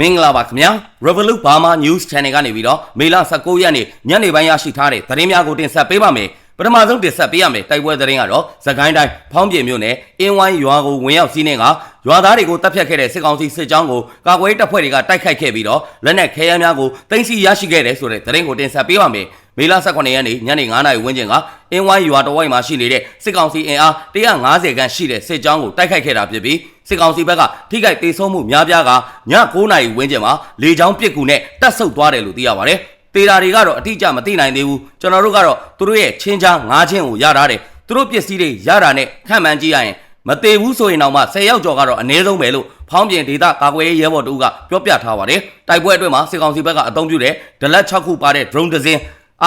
မင်္ဂလာပါခင်ဗျာ Revolut Burma News Channel ကနေပြီးတော့မေလ19ရက်နေ့ညနေပိုင်းရရှိထားတဲ့သတင်းများကိုတင်ဆက်ပေးပါမယ်ပထမဆုံးတင်ဆက်ပေးရမယ်တိုက်ပွဲသတင်းကတော့သခိုင်းတိုင်းဖောင်းပြင်းမြို့နယ်အင်းဝိုင်းရွာကိုဝင်ရောက်စီးနှင်းကရွာသားတွေကိုတပ်ဖြတ်ခဲ့တဲ့စစ်ကောင်စီစစ်ကြောင်းကိုကာကွယ်ရေးတပ်ဖွဲ့တွေကတိုက်ခိုက်ခဲ့ပြီးတော့လက်နက်ခဲယမ်းများကိုတင်စီရရှိခဲ့တယ်ဆိုတဲ့သတင်းကိုတင်ဆက်ပေးပါမယ်မေလ18ရက်နေ့ညနေ9:00နာရီဝန်းကျင်ကအင်းဝိုင်းရွာတဝိုက်မှာရှိနေတဲ့စစ်ကောင်စီအင်အား150ခန့်ရှိတဲ့စစ်ကြောင်းကိုတိုက်ခိုက်ခဲ့တာဖြစ်ပြီး စစ်ကောင်စီဘက်ကထိခိုက်ဒေဆုံးမှုများပြားကည9:00နာရီဝန်းကျင်မှာလေကြောင်းပစ်ကူနဲ့တပ်ဆုတ်သွားတယ်လို့သိရပါတယ်။တေတာတွေကတော့အတိအကျမသိနိုင်သေးဘူး။ကျွန်တော်တို့ကတော့သူတို့ရဲ့ချင်းချားငါးချင်းကိုရထားတယ်။သူတို့ပစ္စည်းတွေရတာနဲ့ခံမှန်းကြည့်ရရင်မသေးဘူးဆိုရင်တော့မှ10ယောက်ကျော်ကတော့အနည်းဆုံးပဲလို့ဖောင်းပြင်ဒေတာကာကွယ်ရေးရဲဘော်တို့ကပြောပြထားပါတယ်။တိုက်ပွဲအတွင်းမှာစစ်ကောင်စီဘက်ကအုံပြုတဲ့ဒလက်6ခုပါတဲ့ drone တစ်စင်း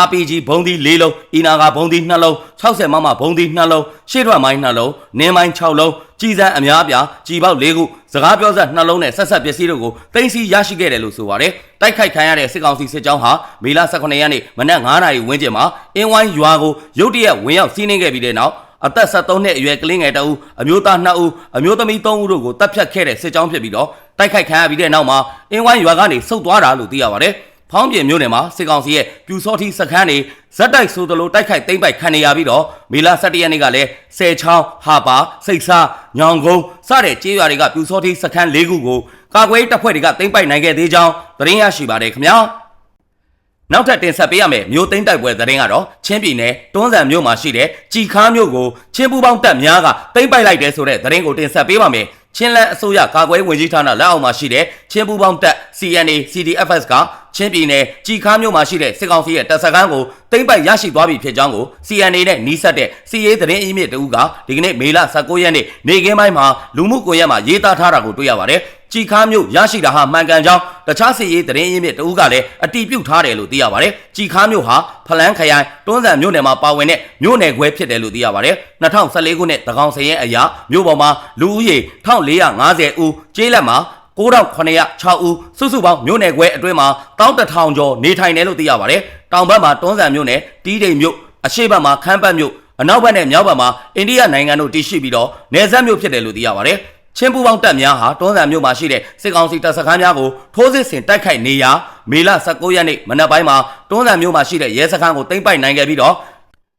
RPG ဘုံသီး၄လုံးအီနာကဘုံသီး2လုံး60မမဘုံသီး2လုံးရှေ့ထွက်မိုင်း2လုံးနင်းမိုင်း6လုံး ကြီးစံအများအပြားကြီးပေါက်၄ခုစကားပြောဆက်2လုံးနဲ့ဆက်ဆက်ပစ္စည်းတို့ကိုတင်စီရရှိခဲ့တယ်လို့ဆိုပါတယ်တိုက်ခိုက်ခံရတဲ့စစ်ကောင်စီစစ်ကြောင်းဟာမေလ18ရက်နေ့မနက်9:00နာရီဝန်းကျင်မှာအင်းဝိုင်းရွာကိုရုတ်တရက်ဝင်ရောက်စီးနင်းခဲ့ပြီးတဲ့နောက်အသက်73နှစ်အရွယ်ကလေးငယ်တအူးအမျိုးသား2ဦးအမျိုးသမီး3ဦးတို့ကိုတပ်ဖြတ်ခဲ့တဲ့စစ်ကြောင်းဖြစ်ပြီးတော့တိုက်ခိုက်ခံရပြီးတဲ့နောက်မှာအင်းဝိုင်းရွာကနေဆုတ်သွားတာလို့သိရပါတယ် ဖောင်းပြင်မြို့နယ်မှာစစ်ကောင်စီရဲ့ပြူစောတိစခန်းတွေဇက်တိုက်ဆိုသလိုတိုက်ခိုက်သိမ်းပိုက်ခံနေရပြီးတော့မေလ17ရက်နေ့ကလည်းဆယ်ချောင်းဟာပါစိတ်ဆာညောင်ကုန်းစတဲ့ကျေးရွာတွေကပြူစောတိစခန်း၄ခုကိုကာကွယ်ရေးတပ်ဖွဲ့တွေကသိမ်းပိုက်နိုင်ခဲ့သေးကြောင်းသတင်းရရှိပါတယ်ခင်ဗျာနောက်ထပ်တင်ဆက်ပေးရမယ်မြို့သိမ်းတိုက်ပွဲသတင်းကတော့ချင်းပြည်နယ်တွန်းဇံမြို့မှာရှိတဲ့ကြည်ခါမြို့ကိုချင်းပူပေါင်းတပ်များကသိမ်းပိုက်လိုက်တယ်ဆိုတဲ့သတင်းကိုတင်ဆက်ပေးပါမယ် ချင်းလန်းအစိုးရကာကွယ်ဝင်ကြီးဌာနလက်အောက်မှာရှိတဲ့ချင်းပူပေါင်းတပ် CNA CDFS ကချင်းပြည်နယ်ကြည်ခါမြို့မှာရှိတဲ့စစ်ကောင်စီရဲ့တပ်စခန်းကိုသိမ်းပိုက်ရရှိသွားပြီဖြစ်ကြောင်းကို CNA နဲ့နှီးဆက်တဲ့စီရေးသတင်းအင်းမြစ်တဦးကဒီကနေ့မေလ19ရက်နေ့နေကင်းပိုင်းမှာလူမှုကွန်ရက်မှာရေးသားထားတာကိုတွေ့ရပါတယ်ကြည်ခါမြို့ရရှိတာဟာမှန်ကန်ကြောင်းတခြားစီရေးသတင်းအင်းမြစ်တဦးကလည်းအတီးပြုတ်ထားတယ်လို့သိရပါတယ်ကြည်ခါမြို့ဟာဖလန်းခရိုင်တွန်းဇံမြို့နယ်မှာပါဝင်တဲ့မြို့နယ်ခွဲဖြစ်တယ်လို့သိရပါတယ်2014ခုနှစ်တကောင်စရင်အရာမြို့ပေါ်မှာလူဦးရေ1450ဦးကျေးလက်မှာ9906ဦးစုစုပေါင်းမြို့နယ်ခွဲအတွင်းမှာ11000ကျော်နေထိုင်တယ်လို့သိရပါတယ်။တောင်ဘက်မှာတွန်းဇံမြို့နယ်တီးတိမ်မြို့အရှေ့ဘက်မှာခမ်းပတ်မြို့အနောက်ဘက်နဲ့မြောက်ဘက်မှာအိန္ဒိယနိုင်ငံတို့တည်ရှိပြီးတော့နယ်စပ်မြို့ဖြစ်တယ်လို့သိရပါတယ်။ချင်းပူပေါင်းတပ်များဟာတွန်းဇံမြို့မှာရှိတဲ့စစ်ကောင်စီတပ်စခန်းများကိုထိုးစစ်ဆင်တိုက်ခိုက်နေရာမေလ19ရက်နေ့မနက်ပိုင်းမှာတွန်းဇံမြို့မှာရှိတဲ့ရဲစခန်းကိုသိမ်းပိုက်နိုင်ခဲ့ပြီးတော့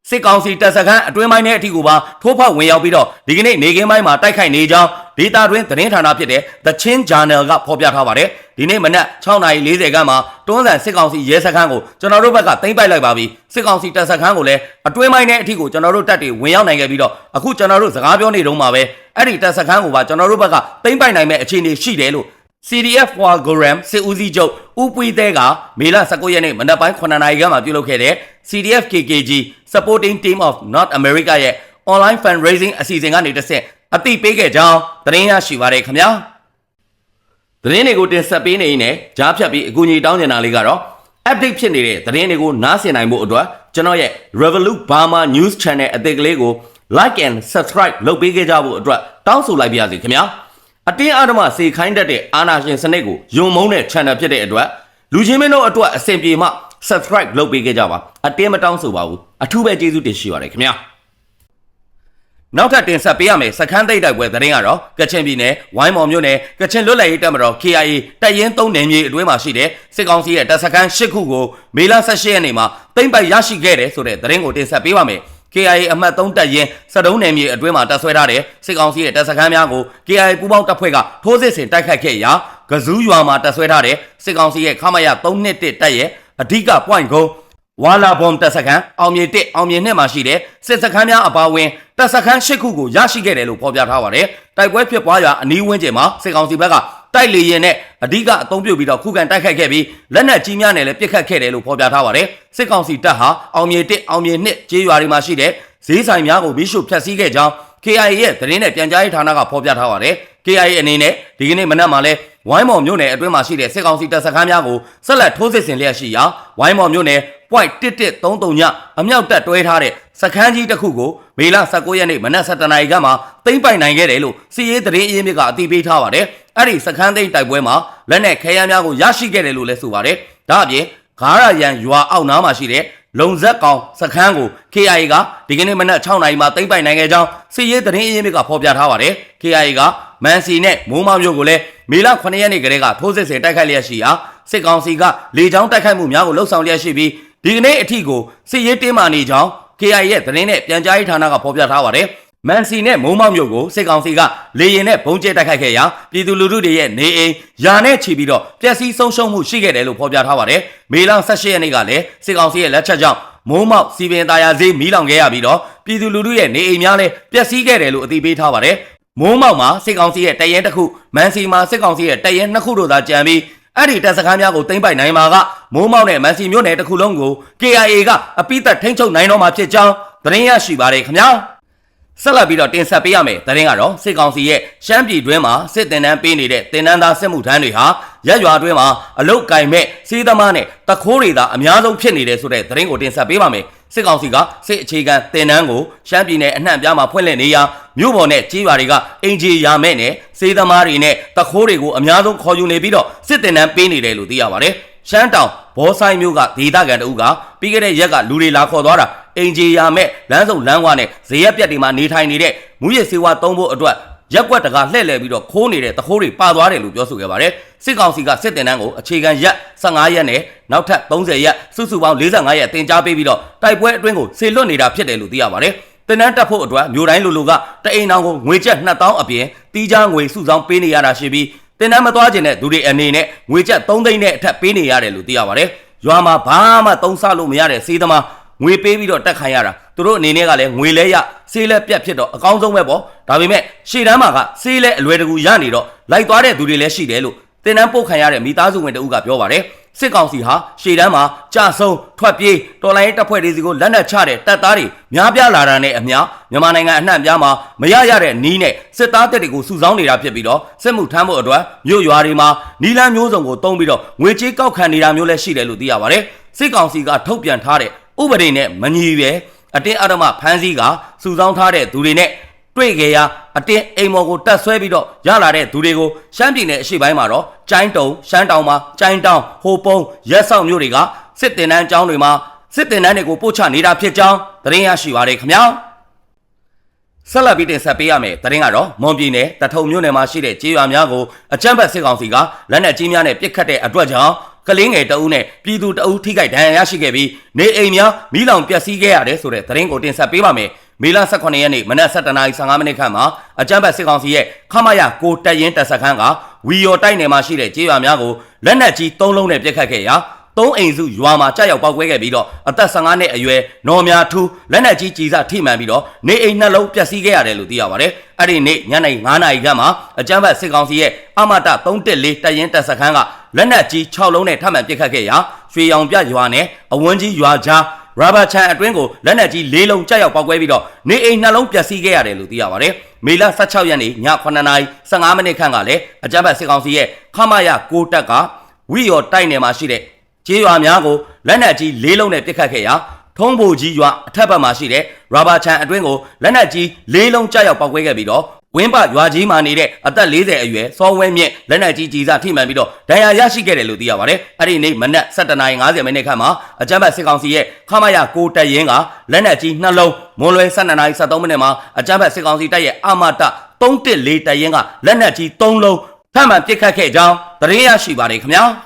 စစ်ကောင်စီတပ်စခန်းအတွင်းပိုင်းနဲ့အထီကိုပါထိုးဖောက်ဝင်ရောက်ပြီးတော့ဒီကနေ့နေကင်းပိုင်းမှာတိုက်ခိုက်နေကြောင်း ဒေတာတွင်သတင်းဌာနဖြစ်တဲ့ The Chin Journal ကဖော်ပြထားပါတယ်ဒီနေ့မနက်6:40ခန်းမှာတွန်းဆန်စစ်ကောင်စီရဲစခန်းကိုကျွန်တော်တို့ဘက်ကသိမ်းပိုက်လိုက်ပါပြီစစ်ကောင်စီတပ်စခန်းကိုလည်းအတွင်းပိုင်းနဲ့အထီကိုကျွန်တော်တို့တပ်တွေဝင်ရောက်နိုင်ခဲ့ပြီးတော့အခုကျွန်တော်တို့စကားပြောနေတုန်းမှာပဲအဲ့ဒီတပ်စခန်းကိုပါကျွန်တော်တို့ဘက်ကသိမ်းပိုက်နိုင်မဲ့အခြေအနေရှိတယ်လို့ CDF Walgoram စစ်ဦးစီးချုပ်ဦးပွေးသေးကမေလ19ရက်နေ့မနက်ပိုင်း9နာရီခန့်မှာပြုလုပ်ခဲ့တဲ့ CDF KKG Supporting Team of North America ရဲ့ online fundraising အစီအစဉ်ကနေတစ်ဆက် အသိပေးခဲ့ကြောင်းသတင်းရရှိပါရခင်ဗျာသတင်းတွေကိုတင်ဆက်ပေးနေရင်လည်းကြားဖြတ်ပြီးအကူအညီတောင်းနေတာလေးကတော့ update ဖြစ်နေတဲ့သတင်းတွေကိုနားဆင်နိုင်ဖို့အတွက်ကျွန်တော်ရဲ့ Revolut Burma News Channel အသစ်ကလေးကို like and subscribe လုပ်ပေးခဲ့ကြဖို့အတွက်တောင်းဆိုလိုက်ပါရစေခင်ဗျာအတင်းအဓမ္မစေခိုင်းတတ်တဲ့အာဏာရှင်စနစ်ကိုယုံမုန်းတဲ့ channel ဖြစ်တဲ့အတွက်လူချင်းမင်းတို့အတွက်အဆင်ပြေမှ subscribe လုပ်ပေးခဲ့ကြပါအတင်းမတောင်းဆိုပါဘူးအထူးပဲကျေးဇူးတင်ရှိပါတယ်ခင်ဗျာ နောက်ထပ်တင်ဆက်ပေးရမယ်စခန်းသိပ်တိုက်ပွဲသတင်းကတော့ကချင်ပြည်နယ်ဝိုင်းမော်မြို့နယ်ကချင်လွတ်လပ်ရေးတပ်မတော် KIA တပ်ရင်း3နယ်မြေအတွင်းမှာရှိတဲ့စစ်ကောင်စီရဲ့တပ်စခန်း10ခုကိုမေလ18ရက်နေ့မှာသိမ်းပိုက်ရရှိခဲ့တယ်ဆိုတဲ့သတင်းကိုတင်ဆက်ပေးပါမယ် KIA အမှတ်3တပ်ရင်းစတုံးနယ်မြေအတွင်းမှာတပ်ဆွဲထားတဲ့စစ်ကောင်စီရဲ့တပ်စခန်းများကို KIA ပူးပေါင်းတပ်ဖွဲ့ကထိုးစစ်ဆင်တိုက်ခိုက်ခဲ့ရာကဇူးရွာမှာတပ်ဆွဲထားတဲ့စစ်ကောင်စီရဲ့ခမရ321တပ်ရဲ့အဓိက point ကုန်း ဝါလာဘုံတပ်စခန်းအောင်မြေ1အောင်မြေ2မှာရှိတဲ့စစ်စခန်းများအပါအဝင်တပ်စခန်း၈ခုကိုရရှိခဲ့တယ်လို့ဖော်ပြထားပါတယ်။တိုက်ပွဲဖြစ်ပွားရာအနီးဝန်းကျင်မှာစစ်ကောင်စီဘက်ကတိုက်လေရင်နဲ့အဓိကအုံပြုတ်ပြီးတော့ခုခံတိုက်ခိုက်ခဲ့ပြီးလက်နက်ကြီးများနဲ့လည်းပစ်ခတ်ခဲ့တယ်လို့ဖော်ပြထားပါတယ်။စစ်ကောင်စီတပ်ဟာအောင်မြေ1အောင်မြေ2ကျေးရွာတွေမှာရှိတဲ့ဈေးဆိုင်များကိုမိရှုဖျက်ဆီးခဲ့ကြောင်း KIA ရဲ့သတင်းနဲ့ပြန်ကြားရေးဌာနကဖော်ပြထားပါတယ်။ KIA အနေနဲ့ဒီကနေ့မနက်မှာလဲ ဝိုင်းမော်မြို့နယ်အတွင်းမှာရှိတဲ့စစ်ကောင်စီတပ်စခန်းများကိုဆက်လက်ထိုးစစ်ဆင်လျက်ရှိရာဝိုင်းမော်မြို့နယ် point 1133ညအမြောက်တပ်တွဲထားတဲ့စခန်းကြီးတစ်ခုကိုမေလ19ရက်နေ့မနက်7:00နာရီခန့်မှာသိမ်းပိုက်နိုင်ခဲ့တယ်လို့စီရေးသတင်းအရင်းမြစ်ကအတည်ပြုထားပါတယ်။အဲ့ဒီစခန်းသိမ်းတိုက်ပွဲမှာလက်နက်ခဲယမ်းများကိုရရှိခဲ့တယ်လို့လည်းဆိုပါတယ်။ဒါအပြင်ဂါရယန်ရွာအောက်နားမှာရှိတဲ့ လုံဇက်ကောင်စခန်းကို KIA ကဒီကနေ့မနက်6နာရီမှာသိမ်းပိုက်နိုင်ခဲ့ကြောင်းစစ်ရေးသတင်းအရင်းမြစ်ကဖော်ပြထားပါတယ် KIA ကမန်စီနဲ့မိုးမောင်မြို့ကိုလည်းမေလ9ရက်နေ့ကတည်းကထိုးစစ်ဆင်တိုက်ခိုက်လျက်ရှိရာစစ်ကောင်စီကလေကြောင်းတိုက်ခိုက်မှုများကိုလှုပ်ဆောင်လျက်ရှိပြီးဒီကနေ့အထိကိုစစ်ရေးတင်းမာနေကြောင်း KIA ရဲ့သတင်းနဲ့ပြန်ကြားရေးဌာနကဖော်ပြထားပါတယ် မန်စီနဲ့မုံမောက်မြို့ကိုစစ်ကောင်စီကလေရင်နဲ့ဘုံကျဲတိုက်ခိုက်ခဲ့ရာပြည်သူလူထုတွေရဲ့နေအိမ်ယာနဲ့ချီပြီးတော့ပျက်စီးဆုံးရှုံးမှုရှိခဲ့တယ်လို့ဖော်ပြထားပါတယ်။မေလ18ရက်နေ့ကလည်းစစ်ကောင်စီရဲ့လက်ချက်ကြောင့်မုံမောက်စီပင်သားယာဈေးမီးလောင်ခဲ့ရပြီးတော့ပြည်သူလူထုရဲ့နေအိမ်များလည်းပျက်စီးခဲ့တယ်လို့အသိပေးထားပါတယ်။မုံမောက်မှာစစ်ကောင်စီရဲ့တရဲတစ်ခုမန်စီမှာစစ်ကောင်စီရဲ့တရဲနှစ်ခုတို့သာကြံပြီးအဲ့ဒီတပ်စခန်းများကိုသိမ်းပိုက်နိုင်မှာကမိုးမောက်နဲ့မန်စီမြို့နယ်တစ်ခုလုံးကို KIA ကအပိသက်ထိန်းချုပ်နိုင်တော့မှာဖြစ်ကြောင်းသတင်းရရှိပါတယ်ခင်ဗျာ။ ဆက်လက်ပြီးတော့တင်ဆက်ပေးရမယ်။သတင်းကတော့စစ်ကောင်စီရဲ့ရှမ်းပြည်တွင်းမှာစစ်တင်တန်းပေးနေတဲ့တင်နန်းသားစစ်မှုထမ်းတွေဟာရက်ရွာတွင်းမှာအလုတ်ကင်မဲ့စီးသမားနဲ့တခိုးတွေသာအများဆုံးဖြစ်နေတယ်ဆိုတဲ့သတင်းကိုတင်ဆက်ပေးပါမယ်။စစ်ကောင်စီကစစ်အခြေခံတင်နန်းကိုရှမ်းပြည်နယ်အနှံ့ပြားမှာဖွင့်လှစ်နေရာမြို့ပေါ်နဲ့ကြေးရွာတွေကအင်ဂျီယာမဲ့နဲ့စေးသမားတွေနဲ့တခိုးတွေကိုအများဆုံးခေါ်ယူနေပြီးတော့စစ်တင်တန်းပေးနေတယ်လို့သိရပါတယ်။ရှမ်းတောင်ဘောဆိုင်မျိုးကဒေသခံတအုပ်ကပြီးခဲ့တဲ့ရက်ကလူတွေလာခေါ်သွားတာ အင်ဂျီယာမဲ့လမ်းစုံလမ်းဝါနဲ့ဇေယျပြက်တွေမှာနေထိုင်နေတဲ့မူရစ်စေဝါသုံးဖို့အတွက်ရက်ွက်တကလှည့်လည်ပြီးတော့ခိုးနေတဲ့တခိုးတွေပါသွားတယ်လို့ပြောဆိုခဲ့ပါတယ်စစ်ကောင်စီကစစ်တင်တန်းကိုအခြေခံရက်15ရက်နဲ့နောက်ထပ်30ရက်စုစုပေါင်း45ရက်တင် जा ပေးပြီးတော့တိုက်ပွဲအတွင်းကိုဆေလွတ်နေတာဖြစ်တယ်လို့သိရပါတယ်တင်တန်းတက်ဖို့အတွက်မြို့တိုင်းလူလူကတအိမ်အောင်ကိုငွေကျပ်2000အပြင်တီးခြားငွေစုဆောင်ပေးနေရတာရှိပြီးတင်တန်းမသွားခြင်းတဲ့သူတွေအနေနဲ့ငွေကျပ်3သိန်းနဲ့အထက်ပေးနေရတယ်လို့သိရပါတယ်ရွာမှာဘာမှသုံးဆလို့မရတဲ့စေးသမား ငွေပေးပြီးတော့တက်ခိုင်းရတာသူတို့အနေနဲ့ကလည်းငွေလဲရစေးလဲပြတ်ဖြစ်တော့အကောင်းဆုံးပဲပေါ့ဒါပေမဲ့ရှေ့တန်းမှာကစေးလဲအလွယ်တကူရနေတော့လိုက်သွားတဲ့သူတွေလည်းရှိတယ်လို့တင်တန်းပုတ်ခံရတဲ့မိသားစုဝင်တဦးကပြောပါတယ်စစ်ကောင်စီဟာရှေ့တန်းမှာကြဆုံထွက်ပြေးတော်လိုင်းတပ်ဖွဲ့တွေစီကိုလက်နက်ချတဲ့တပ်သားတွေများပြားလာတာနဲ့အမျှမြန်မာနိုင်ငံအနှံ့ပြားမှာမရရတဲ့နီးနဲ့စစ်သားတပ်တွေကိုစုဆောင်းနေတာဖြစ်ပြီးတော့စစ်မှုထမ်းဖို့အတွက်မြို့ရွာတွေမှာနီလန်းမျိုးစုံကိုတုံးပြီးတော့ငွေကြေးကောက်ခံနေတာမျိုးလည်းရှိတယ်လို့သိရပါတယ်စစ်ကောင်စီကထုတ်ပြန်ထားတဲ့ ဥပဒေနဲ့မညီပဲအတင်းအဓမ္မဖမ်းဆီးကစုဆောင်းထားတဲ့သူတွေနဲ့တွေ့ကြရအတင်းအိမ်မော်ကိုတက်ဆွဲပြီးတော့ရလာတဲ့သူတွေကိုရှမ်းပြည်နယ်အရှေ့ပိုင်းမှာတော့ကျိုင်းတုံရှမ်းတောင်မှာကျိုင်းတောင်ဟိုပုံရက်ဆောက်မြို့တွေကစစ်တင်တန်းကျောင်းတွေမှာစစ်တင်တန်းတွေကိုပို့ချနေတာဖြစ်ကြောင်းသတင်းရရှိပါရခင်ဗျာဆက်လက်ပြီးတင်ဆက်ပေးရမယ်သတင်းကတော့မွန်ပြည်နယ်တထုံမြို့နယ်မှာရှိတဲ့ကြေးရွာများကိုအကြမ်းဖက်စစ်ကောင်စီကလက်နက်ကြီးများနဲ့ပစ်ခတ်တဲ့အတွက်ကြောင့် ကလင်းငယ်တအုပ်နဲ့ပြည်သူတအုပ်ထိခိုက်ဒဏ်ရာရရှိခဲ့ပြီးနေအိမ်များမိလောင်ပျက်စီးခဲ့ရတယ်ဆိုတဲ့သတင်းကိုတင်ဆက်ပေးပါမယ်မေလ18ရက်နေ့မနက်7:15မိနစ်ခန့်မှာအကြမ်းဖက်စစ်ကောင်စီရဲ့ခမရကိုတက်ရင်တပ်စခန်းကဝီယော်တိုက်နယ်မှာရှိတဲ့ကြေးရွာများကိုလက်နက်ကြီး၃လုံးနဲ့ပစ်ခတ်ခဲ့ရာ သုံးအိမ်စုရွာမှာကြောက်ရောက်ပောက်ကွဲခဲ့ပြီးတော့အသက်15နှစ်အရွယ်နော်မြထူးလက်နက်ကြီးကြီးစားထိမှန်ပြီးတော့နေအိမ်နှလုံးပျက်စီးခဲ့ရတယ်လို့သိရပါတယ်။အဲ့ဒီနေ့ညနေ9နာရီခန့်မှာအကြမ်းဖက်စစ်ကောင်စီရဲ့အမတ314တပ်ရင်းတပ်စခန်းကလက်နက်ကြီး6လုံးနဲ့ထပ်မံပစ်ခတ်ခဲ့ရာရွှေရောင်ပြရွာနဲ့အဝန်းကြီးရွာကြားရာဘာချန်အတွင်းကိုလက်နက်ကြီး၄လုံးကြောက်ရောက်ပောက်ကွဲပြီးတော့နေအိမ်နှလုံးပျက်စီးခဲ့ရတယ်လို့သိရပါတယ်။မေလ16ရက်နေ့ည9:15မိနစ်ခန့်ကလည်းအကြမ်းဖက်စစ်ကောင်စီရဲ့ခမရကိုတက်ကဝီယော်တိုက်နယ်မှာရှိတဲ့ ကျေးရွာများကိုလက်နက်ကြီးလေးလုံးနဲ့ပစ်ခတ်ခဲ့ရာထုံးဘိုကြီးရွာအထက်ဘက်မှာရှိတဲ့ရာဘာချန်အတွင်းကိုလက်နက်ကြီးလေးလုံးကြောက်ရောက်ပောက်ကွဲခဲ့ပြီးတော့ဝင်းပရွာကြီးမှာနေတဲ့အသက်40အရွယ်စောဝဲမြင့်လက်နက်ကြီးကြီးစားထိမှန်ပြီးတော့ဒဏ်ရာရရှိခဲ့တယ်လို့သိရပါတယ်။အဲ့ဒီနေ့မနက်7:50မိနစ်ခန့်မှာအကြမ်းဖက်စစ်ကောင်စီရဲ့ခမရကိုတက်ရင်ကလက်နက်ကြီးနှလုံးမွန်လွယ်12:73မိနစ်မှာအကြမ်းဖက်စစ်ကောင်စီတပ်ရဲ့အမတ314တက်ရင်ကလက်နက်ကြီး3လုံးထပ်မံပစ်ခတ်ခဲ့ကြောင်းသတင်းရရှိပါတယ်ခင်ဗျာ။